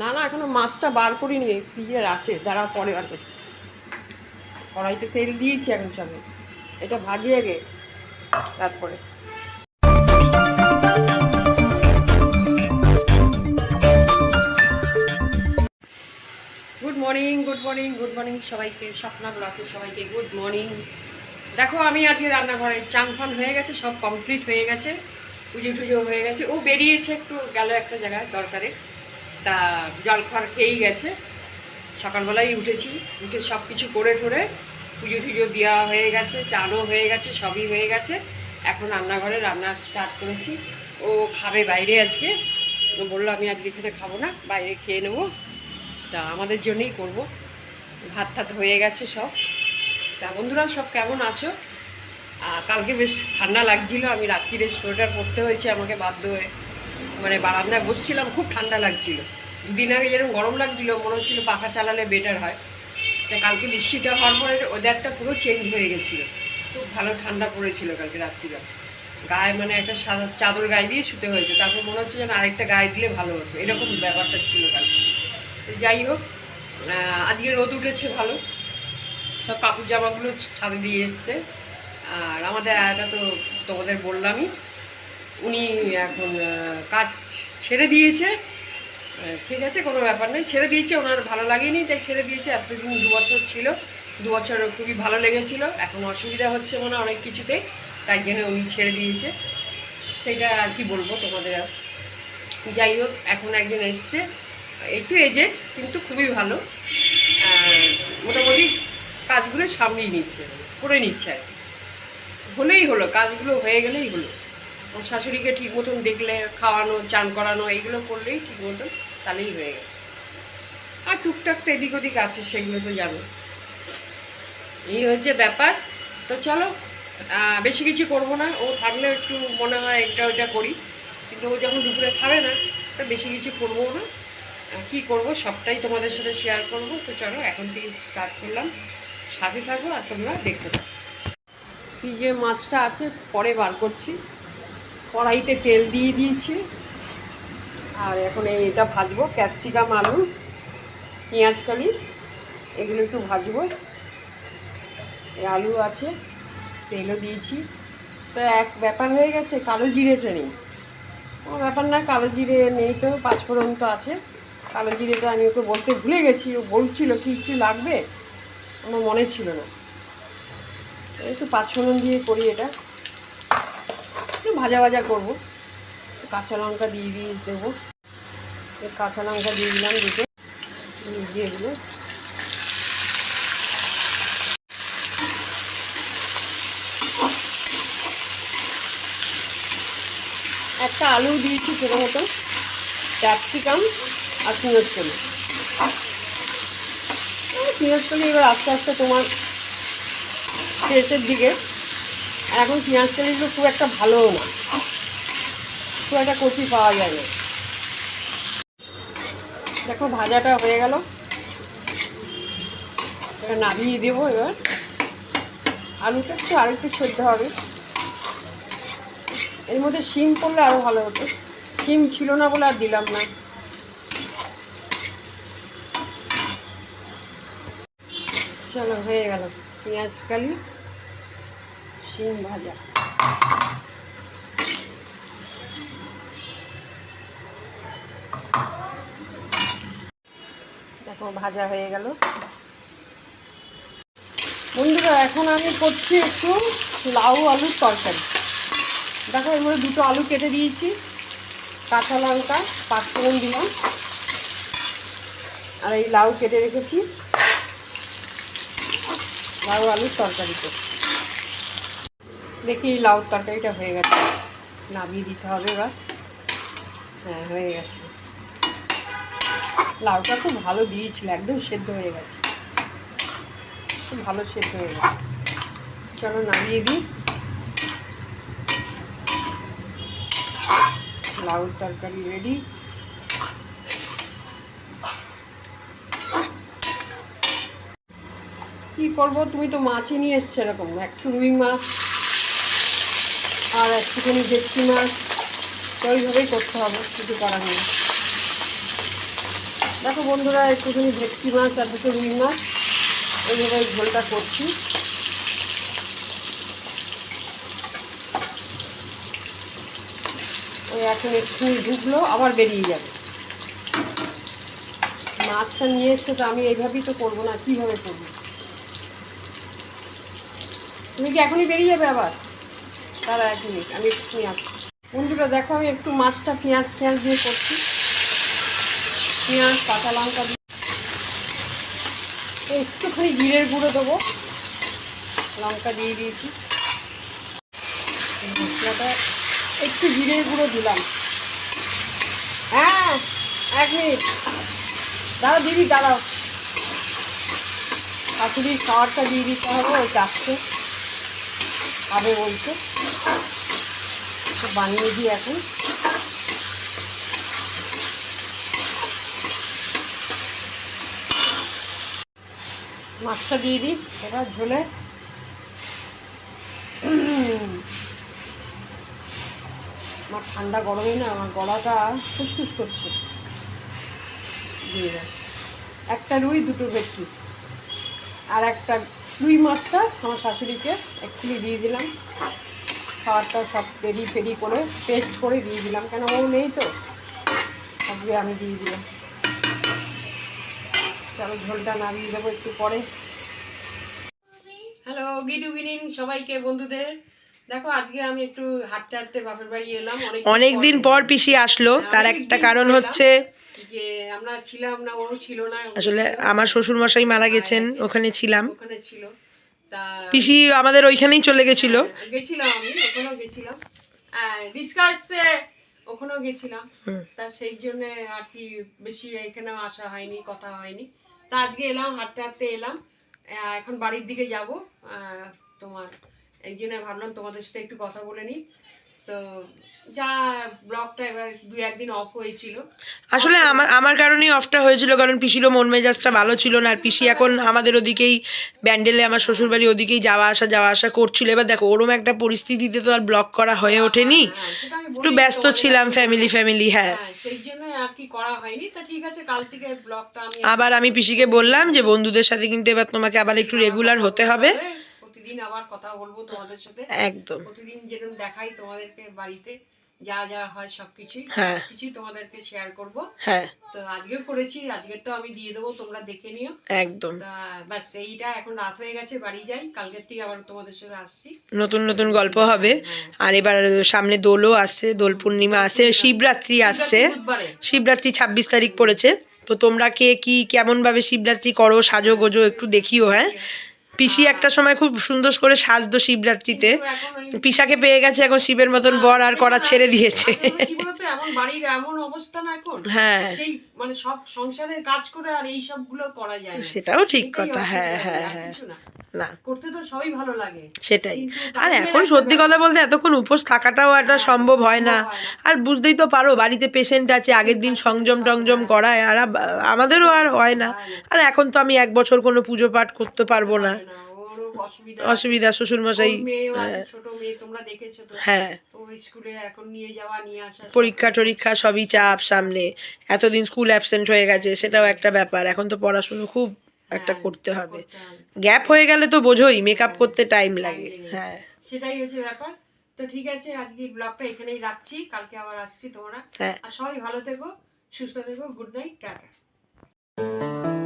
না না, এখনও মাছটা বার করিনি ফ্রিজের আছে দাঁড়া পরে বার করছি কড়াইতে তেল দিয়েছি এখন সঙ্গে এটা ভাজি আগে, তারপরে। Good morning good morning good morning সবাইকে, স্বপ্না ব্লকে সবাইকে গুড মর্নিং দেখো, আমি আজকে রান্নাঘরে চান ফান হয়ে গেছে, সব কমপ্লিট হয়ে গেছে, পুজো টুজো হয়ে গেছে। ও বেরিয়েছে একটু, গেল একটা জায়গায় দরকারে। তা জল খাওয়ার খেয়েই গেছে। সকালবেলায় উঠেছি, উঠে সব কিছু করে ঠরে পুজো টুজো দেওয়া হয়ে গেছে চানও হয়ে গেছে, সবই হয়ে গেছে। এখন রান্নাঘরে রান্না স্টার্ট করেছি। ও খাবে বাইরে আজকে। ও বলল, আমি আজকে এখানে খাব না, বাইরে খেয়ে নেব। তা আমাদের জন্যই করব। ভাত টাত হয়ে গেছে সব। তা বন্ধুরা, সব কেমন আছো? কালকে বেশ ঠান্ডা লাগছিল। আমি রাত্রিরে সোয়েটার পরতে হয়েছে, আমাকে বাধ্য হয়ে। মানে বারান্দায় বসছিলাম, খুব ঠান্ডা লাগছিল। দুদিন আগে যেরকম গরম লাগছিল, মনে হচ্ছিল পাখা চালালে বেটার হয়। তা কালকে বৃষ্টিটা হওয়ার পরে ওয়েদারটা পুরো চেঞ্জ হয়ে গেছিল। খুব ভালো ঠান্ডা পড়েছিল কালকে রাত্রিবেলা গায়ে মানে একটা সাদা চাদর গায়ে দিয়ে শুতে হয়েছে, তারপর মনে হচ্ছে যেন আরেকটা গায়ে দিলে ভালো হতো। এরকম ব্যাপারটা ছিল কালকে। যাই হোক আজকে রোদ উঠেছে ভালো। সব কাপড় জামাগুলো ছাদে দিয়ে এসছে। আর আমাদের আয়াটা তো তোমাদের বললামই। উনি এখন কাজ ছেড়ে দিয়েছে। ঠিক আছে, কোনো ব্যাপার নেই। ছেড়ে দিয়েছে, ওনার ভালো লাগেনি, তাই ছেড়ে দিয়েছে। এতদিন দু বছর ছিল, দু বছর খুবই ভালো লেগেছিল। এখন অসুবিধা হচ্ছে মনে অনেক কিছুতে, তাই জন্য উনি ছেড়ে দিয়েছে। সেটা আর কি বলব তোমাদের যাই হোক, এখন একজন এসছে, একটু এজেড কিন্তু খুবই ভালো। মোটামুটি কাজগুলো সামলিয়ে নিচ্ছে, করে নিচ্ছে আর। হলেই হলো, কাজগুলো হয়ে গেলেই হলো। ওর শাশুড়িকে ঠিক মতন দেখলে, খাওয়ানো, চান করানো, এইগুলো করলেই ঠিক মতন তাহলেই হয়ে গেল। আর টুকটাক তো এদিক ওদিক আছে, সেগুলো তো জানো। এই হয়েছে ব্যাপার। তো চলো বেশি কিছু করব না। ও থাকলে একটু মনে হয় এটা ওইটা করি। কিন্তু ও যখন দুপুরে খাবে না, তো বেশি কিছু করব না। কী করব, সবটাই তোমাদের সাথে শেয়ার করব। তো চলো, এখন থেকে স্টার্ট করলাম। সাথে থাকো আর তোমরা দেখতে থাকো। কি যে মাছটা আছে, পরে বার করছি। কড়াইতে তেল দিয়ে দিয়েছি। আর এখন এটা ভাজবো, ক্যাপসিকাম, আলু, পেঁয়াজ কালি এগুলো একটু ভাজবো। আলু আছে, তেলও দিয়েছি। তো এক ব্যাপার হয়ে গেছে, কালো জিরেটা নেই। কোনো ব্যাপার না, কালো জিরে নেই তো, পাঁচফোড়ন তো আছে। কালো জিরেটা আমি ওকে বলতে ভুলে গেছি, ও বলছিল কি কিছু লাগবে। আমার মনে ছিল না। একটু পাঁচফোড়ন দিয়ে করি এটা। একটু ভাজা ভাজা করব। কাঁচা লঙ্কা দিয়ে দিয়ে দেবো। কাঁচা লঙ্কা দিয়ে দিলাম দুটো। দিয়ে একটা আলু দিয়েছি ছোটো মতো। ক্যাপসিকাম আর পেঁয়াজ কলি। পেঁয়াজ কলি এবার আস্তে আস্তে তোমার শেষের দিকে এখন পেঁয়াজ কলিগুলো খুব একটা ভালোও না। খুব একটা কচি পাওয়া যায় না। দেখো, ভাজাটা হয়ে গেল। নামিয়ে দেবো এবার। আলুটা একটু, আর একটু সেদ্ধ হবে। এর মধ্যে শিম পড়লে আরও ভালো হতো। শিম ছিল না বলে আর দিলাম না। চলো, হয়ে গেল। পেঁয়াজ কালি। শিম ভাজা। দেখো, ভাজা হয়ে গেল। বন্ধুরা, এখন আমি করছি একটু লাউ আলুর তরকারি। দেখো, এর মধ্যে দুটো আলু কেটে দিয়েছি। কাঁচা লঙ্কা, পাঁচফোড়ন দিলাম। আর এই লাউ কেটে রেখেছি। লাউ আলুর তরকারিতে। দেখি লাউর তরকারিটা হয়ে গেছে। নামিয়ে দিতে হবে এবার। হ্যাঁ হয়ে গেছে। লাউটা খুব ভালো দিয়েছিল, একদম সেদ্ধ হয়ে গেছে। খুব ভালো সেদ্ধ হয়ে গেছে। চলো নামিয়ে দিই। লাউর তরকারি রেডি কি করব? তুমি তো মাছই নিয়ে এসছো এরকম। একটু রুই মাছ আর একটুখানি ভেটকি মাছ ওইভাবেই করতে হবে, কিছু করার নেই। দেখো বন্ধুরা, একটুখানি ভেটকি মাছ আর দুটো রুই মাছ এইভাবে ঝোলটা করছি। ওই এখন একটুখানি ঢুকলো, আবার বেরিয়ে যাবে। মাছটা নিয়ে এসছো তো, আমি এইভাবেই তো করব না, কীভাবে করব? তুমি কি এখনই বেরিয়ে যাবে আবার? তারা এক মিনিট, আমি একটুখানি আসছি বন্ধুরা, দেখো আমি একটু মাছটা পেঁয়াজ পেঁয়াজ দিয়ে করছি। পেঁয়াজ, কাঁচা লঙ্কা দিয়ে। একটুখানি জিরের গুঁড়ো দেবো। লঙ্কা দিয়ে দিয়েছি। মশলাটা একটু জিরের গুঁড়ো দিলাম। হ্যাঁ এক মিনিট। দাঁড়াও, দিদি, দাঁড়াও। শাশুড়ির খাবারটা দিয়ে দিতে হবে, ওই চাচ্ছে। খাবে বলছে বানিয়ে দিই এখন। মাছটা দিয়ে দিই এবার ঝোলে। আমার ঠান্ডা গরমে না, আমার গলাটা ফুসফুস করছে। দিয়ে। একটা রুই, দুটো ভেটকি। আর একটা রুই মাছটা আমার শাশুড়িকে একচুয়ালি দিয়ে দিলাম। খাবারটা সব রেডি ফেডি করে পেস্ট করে দিয়ে দিলাম। কেন ও নেই তো? সবগুলো আমি দিয়ে দিলাম। চলো ঝোলটা নামিয়ে দেবো একটু পরে। হ্যালো গুড ইভিনিং সবাইকে, বন্ধুদের। দেখো আজকে আমি একটু হাঁটতে হাঁটতে বাপের বাড়ি এলাম অনেক দিন পর পিসি আসলো তার একটা কারণ হচ্ছে যে আমরা ছিলাম না ও ছিল না আসলে আমার শ্বশুর মশাই মারা গেছেন ওখানে ছিলাম। ওখানে ছিল। পিসি আমাদের ওইখানেই চলে গেছিল। হ্যাঁ, গেছিলাম আমি ওখানেও গেছিলাম। ডিসকাসে ওখানেও গেছিলাম। তা সেই জন্য আর কি বেশি এখানে আসা হয়নি কথা হয়নি। তা আজকে এলাম হাঁটতে হাঁটতে এলাম। এখন বাড়ির দিকে যাব তোমার এই জন্য ভাবলাম তোমাদের সাথে একটু কথা বলে নিই। তো যা ব্লগটা এবার দু একদিন অফ হয়েছিল। আসলে আমার আমার কারণেই অফটা হয়েছিল কারণ পিসিরও মন মেজাজটা ভালো ছিল না আর পিসি এখন আমাদের ওদিকেই ব্যান্ডেলে আমার শ্বশুর বাড়ি ওদিকেই যাওয়া আসা যাওয়া আসা করছিল। এবার দেখো ওরম একটা পরিস্থিতিতে তো আর ব্লগ করা হয়ে ওঠেনি। হ্যাঁ, আমি একটু ব্যস্ত ছিলাম ফ্যামিলি ফ্যামিলি হ্যাঁ। হ্যাঁ সেই জন্য আর কি করা হয়নি। তা ঠিক আছে কাল থেকে ব্লগটা আমি আবার আমি পিসিকে বললাম যে বন্ধুদের সাথে কিন্তু এবার তোমাকে আবার একটু রেগুলার হতে হবে। প্রতিদিন আবার কথা বলব তোমাদের সাথে। একদম। প্রতিদিন যেরকম দেখাই তোমাদেরকে বাড়িতে যা যা হয় সবকিছুই হ্যাঁ। কিছুই তোমাদেরকে শেয়ার করব। হ্যাঁ। তো আজকেও করেছি আজকেরটাও আমি দিয়ে দেবো তোমরা দেখে নিও। একদম। তা ব্যাস এইটা এখন রাত হয়ে গেছে বাড়ি যাই কালকের থেকে আবার তোমাদের সাথে আসছি। নতুন নতুন গল্প হবে। হ্যাঁ। আর এবার সামনে দোলও আসছে দোল পূর্ণিমা আসছে শিবরাত্রি আসছে। শিবরাত্রি ছাব্বিশ তারিখ পড়েছে। তো তোমরা কে কি কেমন ভাবে শিবরাত্রি করো সাজো গোজো একটু দেখিও হ্যাঁ? পিসি একটা সময় খুব সুন্দর করে সাজতো শিবরাত্রিতে। পিসাকে পেয়ে গেছে এখন শিবের মতন বর আর করা ছেড়ে দিয়েছে। আসলে কি বলতো এমন বাড়ির এমন অবস্থা না এখন হ্যাঁ। সেই মানে সব সংসারের কাজ করে আর এই সবগুলো করা যায় সেটাও ঠিক কথা হ্যাঁ হ্যাঁ হ্যাঁ। না। করতে তো সবই ভালো লাগে। সেটাই। আর এখন সত্যি কথা বলতে এতক্ষণ উপোস থাকাটাও একটা হ্যাঁ, সম্ভব হয় না। হয়। আর বুঝতেই তো পারো বাড়িতে পেশেন্ট আছে আগের দিন সংযম টংযম করায় আর আমাদেরও আর হয় না। আর এখন তো আমি এক বছর কোনো পুজো পাঠ করতে পারব না। হয় অসুবিধা শ্বশুর মশাই হ্যাঁ। সব। পরীক্ষা টরীক্ষা সবই চাপ সামনে। এতদিন স্কুল অ্যাবসেন্ট হয়ে গেছে সেটাও একটা ব্যাপার। এখন তো পড়াশুনো খুব একটা হ্যাঁ, করতে হবে। গ্যাপ হয়ে গেলে তো বোঝোই মেকআপ করতে টাইম লাগে। হ্যাঁ। সেটাই হচ্ছে ব্যাপার। তো ঠিক আছে আজকে ব্লগটা এখানেই রাখছি। কালকে আবার আসছি তোমরা। হ্যাঁ। আর সবাই ভালো থেকো সুস্থ থেকো গুড নাইট টাটা।